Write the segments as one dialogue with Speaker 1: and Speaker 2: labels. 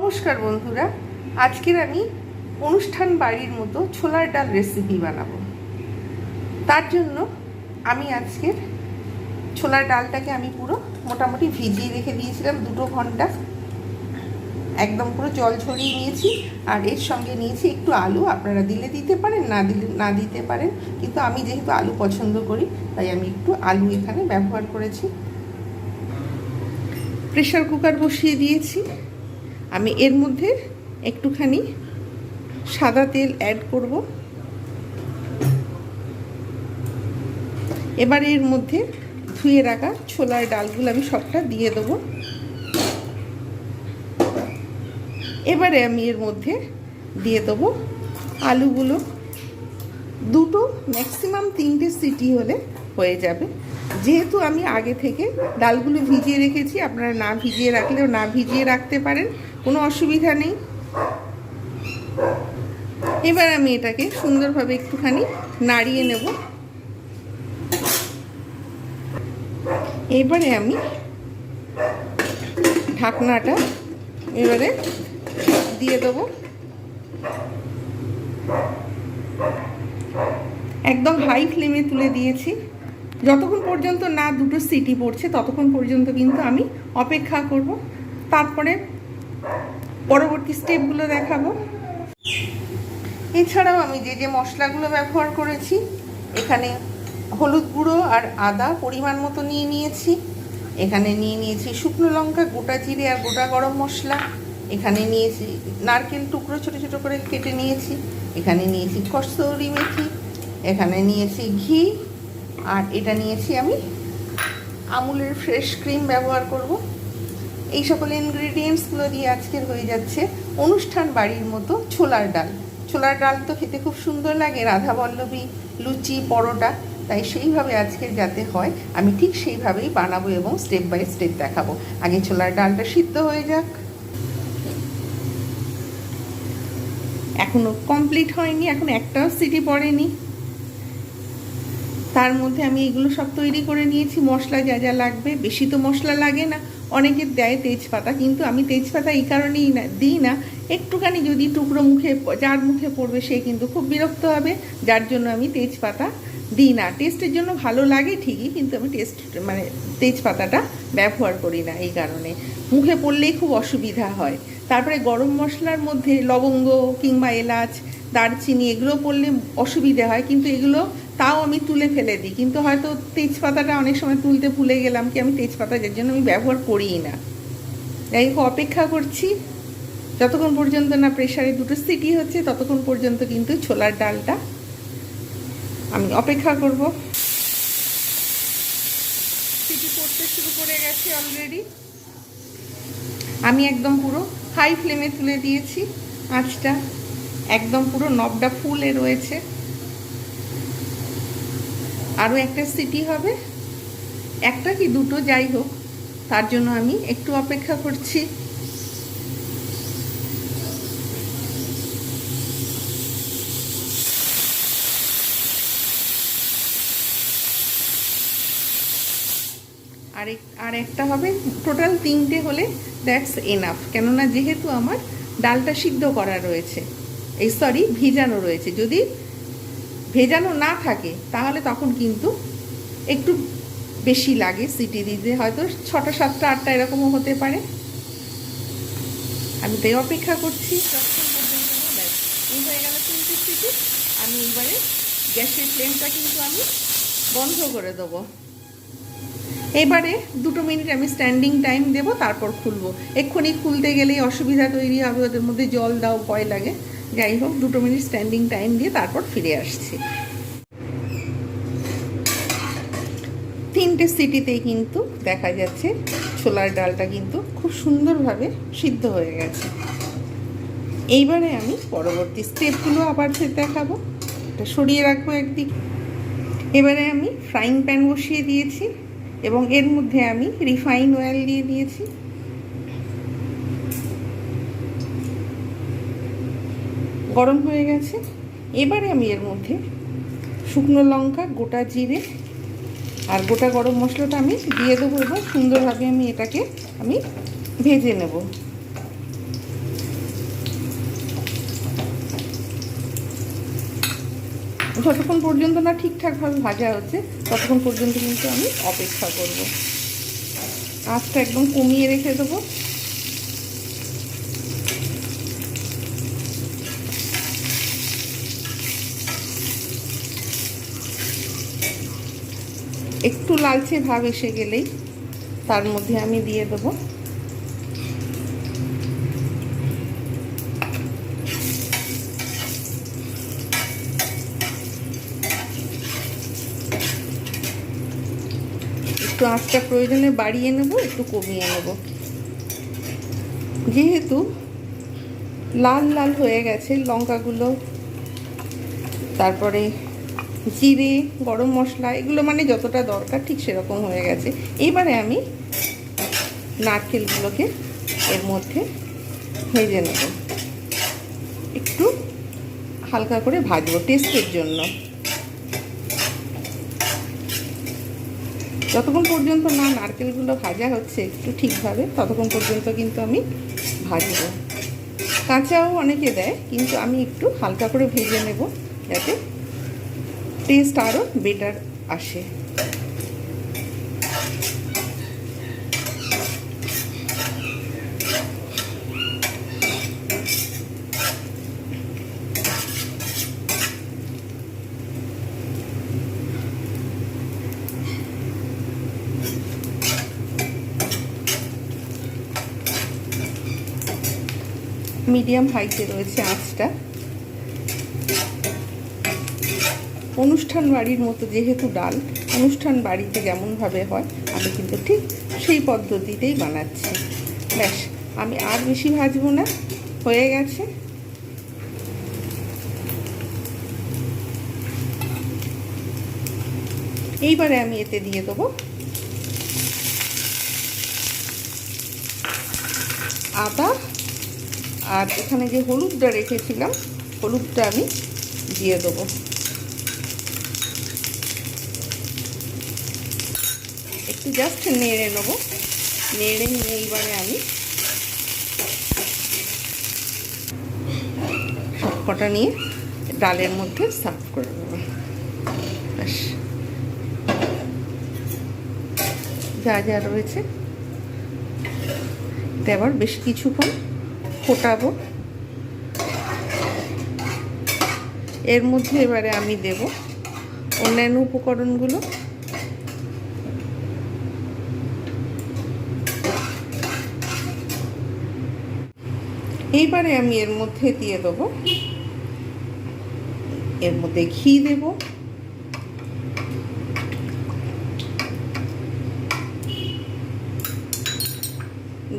Speaker 1: নমস্কার বন্ধুরা, আজকের আমি অনুষ্ঠান বাড়ির মতো ছোলার ডাল রেসিপি বানাবো। তার জন্য আমি আজকের ছোলার ডালটাকে আমি পুরো মোটামুটি ভিজিয়ে রেখে দিয়েছিলাম দুটো ঘণ্টা। একদম পুরো জল ছড়িয়ে নিয়েছি, আর এর সঙ্গে নিয়েছি একটু আলু। আপনারা দিলে দিতে পারেন, না দিলে, না দিতে পারেন। কিন্তু আমি যেহেতু আলু পছন্দ করি, তাই আমি একটু আলু এখানে ব্যবহার করেছি। প্রেশার কুকার বসিয়ে দিয়েছি। আমি এর মধ্যে একটুখানি সাদা তেল অ্যাড করব। এবার এর মধ্যে ধুয়ে রাখা ছোলার ডালগুলো আমি সবটা দিয়ে দেবো। এবারে আমি এর মধ্যে দিয়ে দেবো আলুগুলো। দুটো ম্যাক্সিমাম তিনটে সিটি হলে হয়ে যাবে। যেহেতু আমি আগে থেকে ডালগুলো ভিজিয়ে রেখেছি, আপনারা না ভিজিয়ে রাখলেও না ভিজিয়ে রাখতে পারেন, কোনো অসুবিধা নেই। এবার আমি এটাকে সুন্দরভাবে একটুখানি নাড়িয়ে নেব। এবারে আমি ঢাকনাটা এবারে দিয়ে দেবো। একদম হাই ফ্লেমে তুলে দিয়েছি। যতক্ষণ পর্যন্ত না দুটো সিটি পড়ছে, ততক্ষণ পর্যন্ত কিন্তু আমি অপেক্ষা করব। তারপরে পরবর্তী স্টেপগুলো দেখাবো। এছাড়াও আমি যে যে মশলাগুলো ব্যবহার করেছি, এখানে হলুদ গুঁড়ো আর আদা পরিমাণ মতো নিয়ে নিয়েছি। এখানে নিয়ে নিয়েছি শুকনো লঙ্কা, গোটা জিরে আর গোটা গরম মশলা। এখানে নিয়েছি নারকেল টুকরো, ছোটো ছোটো করে কেটে নিয়েছি। এখানে নিয়েছি কস্তুরি মেথি। এখানে নিয়েছি ঘি। আর এটা নিয়েছি আমি আমুলের ফ্রেশ ক্রিম ব্যবহার করব। এই সকল ইনগ্রিডিয়েন্টসগুলো দিয়ে আজকের হয়ে যাচ্ছে অনুষ্ঠান বাড়ির মতো ছোলার ডাল। ছোলার ডাল তো খেতে খুব সুন্দর লাগে, রাধা বল্লভী, লুচি, পরোটা, তাই সেইভাবে আজকের যাতে হয়, আমি ঠিক সেইভাবেই বানাবো এবং স্টেপ বাই স্টেপ দেখাবো। আগে ছোলার ডালটা সিদ্ধ হয়ে যাক। এখনও কমপ্লিট হয়নি, এখন একটাও সিটি পড়েনি। তার মধ্যে আমি এগুলো সব তৈরি করে নিয়েছি। মশলা যা যা লাগবে। বেশি তো মশলা লাগে না। অনেকে দেয় তেজপাতা, কিন্তু আমি তেজপাতা এই কারণেই না, দিই না। একটুখানি যদি টুকরো মুখে, যার মুখে পড়বে সে কিন্তু খুব বিরক্ত হবে। যার জন্য আমি তেজপাতা দিই না। টেস্টের জন্য ভালো লাগে ঠিকই, কিন্তু আমি টেস্ট মানে তেজপাতাটা ব্যবহার করি না এই কারণে। মুখে পড়লেই খুব অসুবিধা হয়। তারপরে গরম মশলার মধ্যে লবঙ্গ কিংবা এলাচ, দারচিনি, এগুলো পড়লে অসুবিধে হয়। কিন্তু এগুলো তাও আমি তুলে ফেলে দিই। কিন্তু হয়তো তেজপাতাটা অনেক সময় তুলতে ভুলে গেলাম কি আমি তেজপাতা যার জন্য আমি ব্যবহার করিই না। যাই হোক অপেক্ষা করছি। যতক্ষণ পর্যন্ত না প্রেশারে দুটো সিটি হচ্ছে, ততক্ষণ পর্যন্ত কিন্তু ছোলার ডালটা আমি অপেক্ষা করব। সিটি পড়তে শুরু করে গেছে অলরেডি আমি একদম পুরো হাই ফ্লেমে তুলে দিয়েছি। আঁচটা একদম পুরো নবটা ফুলে রয়েছে। আরও একটা সিটি হবে। একটা কি দুটো, যাই হোক, তার জন্য আমি একটু অপেক্ষা করছি। আর আর একটা হবে টোটাল তিনটে হলে দ্যাটস এনাফ কেননা যেহেতু আমার ডালটা সিদ্ধ করা রয়েছে, এই সরি ভিজানো রয়েছে। যদি ভেজানো না থাকে, তাহলে তখন কিন্তু একটু বেশি লাগে সিটি দিতে। হয়তো ছটা, সাতটা, আটটা এরকমও হতে পারে। আমি তাই অপেক্ষা করছি। হয়ে গেল তিনটে সিটি আমি এবারে গ্যাসের ফ্লেমটা কিন্তু আমি বন্ধ করে দেবো। এবারে দুটো মিনিট আমি স্ট্যান্ডিং টাইম দেব, তারপর খুলবো। এক্ষুনি খুলতে গেলেই অসুবিধা তৈরি হবে, ওদের মধ্যে জল দাও, ভয় লাগে। যাই হোক, দুটো মিনিট স্ট্যান্ডিং টাইম দিয়ে তারপর ফিরে আসছি। তিনটে সিটিতেই কিন্তু দেখা যাচ্ছে ছোলার ডালটা কিন্তু খুব সুন্দরভাবে সিদ্ধ হয়ে গেছে। এইবারে আমি পরবর্তী স্টেপগুলো আবার দেখাবো। এটা সরিয়ে রাখব একদিক। এবারে আমি ফ্রাইং প্যান বসিয়ে দিয়েছি এবং এর মধ্যে আমি রিফাইন অয়েল দিয়ে দিয়েছি। গরম হয়ে গেছে। এবারে আমি এর মধ্যে শুকনো লঙ্কা, গোটা জিরে আর গোটা গরম মশলাটা আমি দিয়ে দেবো এবার সুন্দরভাবে আমি এটাকে আমি ভেজে নেব। যতক্ষণ পর্যন্ত না ঠিকঠাকভাবে ভাজা হচ্ছে, ততক্ষণ পর্যন্ত কিন্তু আমি অপেক্ষা করব। আঁচটা একদম কমিয়ে রেখে দেবো। একটু লালচে ভাব এসে গেলেই তার মধ্যে আমি দিয়ে দেবো। একটু আঁচটা প্রয়োজনে বাড়িয়ে নেব, একটু কমিয়ে নেব। যেহেতু লাল লাল হয়ে গেছে লঙ্কাগুলো, তারপরে জিরে, গরম মশলা, এগুলো মানে যতটা দরকার ঠিক সেরকম হয়ে গেছে। এবারে আমি নারকেলগুলোকে এর মধ্যে ভেজে নেব। একটু হালকা করে ভাজবো টেস্টের জন্য। যতক্ষণ পর্যন্ত না নারকেলগুলো ভাজা হচ্ছে একটু ঠিকভাবে, ততক্ষণ পর্যন্ত কিন্তু আমি ভাজবো। কাঁচাও অনেকে দেয়, কিন্তু আমি একটু হালকা করে ভেজে নেব যাতে টেস্ট আরও বেটার আসে। মিডিয়াম হাইটে রয়েছে আঁচটা। অনুষ্ঠান বাড়ির মতো যেহেতু ডাল অনুষ্ঠান বাড়িতে যেমনভাবে হয়, আমি কিন্তু ঠিক সেই পদ্ধতিতেই বানাচ্ছি। ব্যাস, আমি আর বেশি ভাজবো না, হয়ে গেছে। এইবারে আমি এতে দিয়ে দেবো আদা। আর এখানে যে হলুদটা রেখেছিলাম, হলুদটা আমি দিয়ে দেবো। জাস্ট নেড়ে নেব। নেড়ে নিয়ে এইবারে আমি সবকটা নিয়ে ডালের মধ্যে সার্ভ করে দেবো ব্যাস। যা যা রয়েছে। আবার বেশ কিছুক্ষণ ফোটাবো। এর মধ্যে এবারে আমি দেব অন্যান্য উপকরণগুলো। এইবারে আমি এর মধ্যে দিয়ে দেবো। এর মধ্যে ঘি দেব।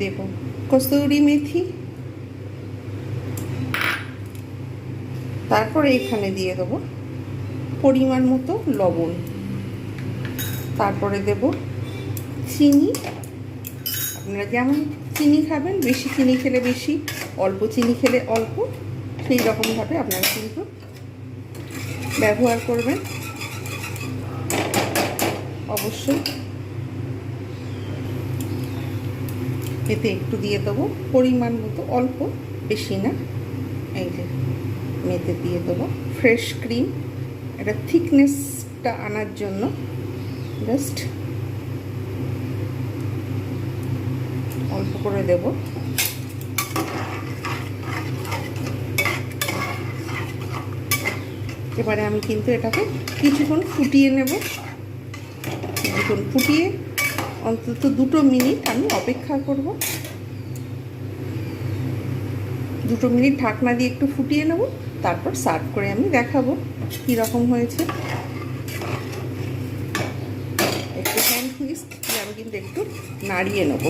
Speaker 1: দেব কসুরি মেথি। তারপরে এখানে দিয়ে দেবো পরিমাণ মতো লবণ। তারপরে দেব চিনি। আপনারা যেমন চিনি খাবেন, বেশি চিনি খেলে বেশি অল্প চিনি খেলে অল্প, সেই রকমভাবে আপনারা কিন্তু ব্যবহার করবেন। অবশ্যই। এতে একটু দিয়ে দেবো, পরিমাণ মতো অল্প, বেশি না। এই যে মেতে দিয়ে দেবো। ফ্রেশ ক্রিম এটা থিকনেসটা আনার জন্য জাস্ট অল্প করে দেব। এবারে আমি কিন্তু এটাকে কিছুক্ষণ ফুটিয়ে নেব। কিছুক্ষণ ফুটিয়ে অন্তত দুটো মিনিট আমি অপেক্ষা করব। দুটো মিনিট ঢাকনা দিয়ে একটু ফুটিয়ে নেব, তারপর সার্ভ করে আমি দেখাবো কী রকম হয়েছে। একটু হ্যান্ড হুইস্ক আমি কিন্তু একটু নাড়িয়ে নেব।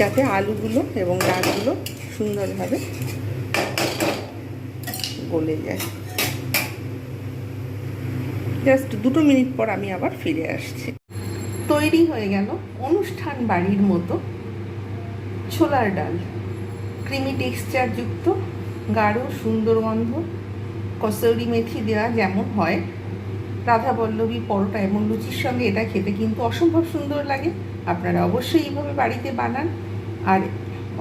Speaker 1: যাতে আলুগুলো এবং ডালগুলো সুন্দরভাবে গলে যায়। জাস্ট দুটো মিনিট পর আমি আবার ফিরে আসছি। তৈরি হয়ে গেল অনুষ্ঠান বাড়ির মতো। ছোলার ডাল, ক্রিমি টেক্সচারযুক্ত গাঢ় সুন্দর গন্ধ, কসৌরি মেথি দেওয়া যেমন হয়, রাধা পল্লবী পরোটা এবং লুচির সঙ্গে এটা খেতে কিন্তু অসম্ভব সুন্দর লাগে। আপনারা অবশ্যই এইভাবে বাড়িতে বানান আর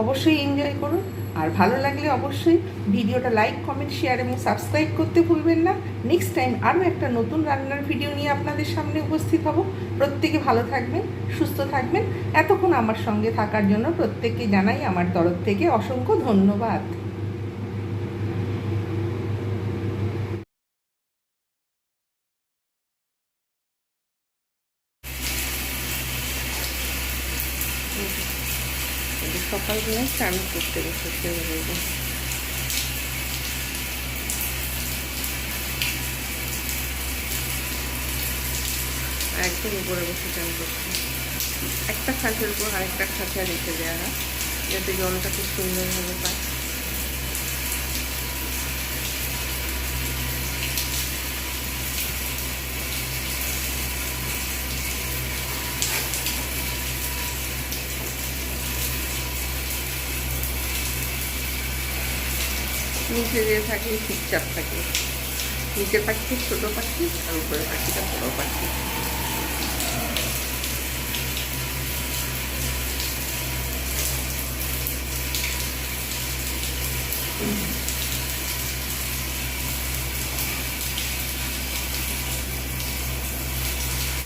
Speaker 1: অবশ্যই এনজয় করুন। আর ভালো লাগলে অবশ্যই ভিডিওটা লাইক কমেন্ট শেয়ার এবং সাবস্ক্রাইব করতে ভুলবেন না। নেক্সট টাইম আরও একটা নতুন রান্নার ভিডিও নিয়ে আপনাদের সামনে উপস্থিত হব। প্রত্যেকে ভালো থাকবেন, সুস্থ থাকবেন। এতক্ষণ আমার সঙ্গে থাকার জন্য প্রত্যেককে জানাই আমার তরফ থেকে অসংখ্য ধন্যবাদ। সকালবেলায় স্নান করতে বসেছে রোদে। একদম উপরে বসে চান করছে একটা খাঁচের উপর আরেকটা খাঁচা রেখে দেওয়া যাতে জলটা খুব সুন্দরভাবে পায় নিচে যে থাকে ঠিকঠাক থাকে নিচে পাখি ছোটো পাখি আর উপরে পাখিটা বড়ো পাখি।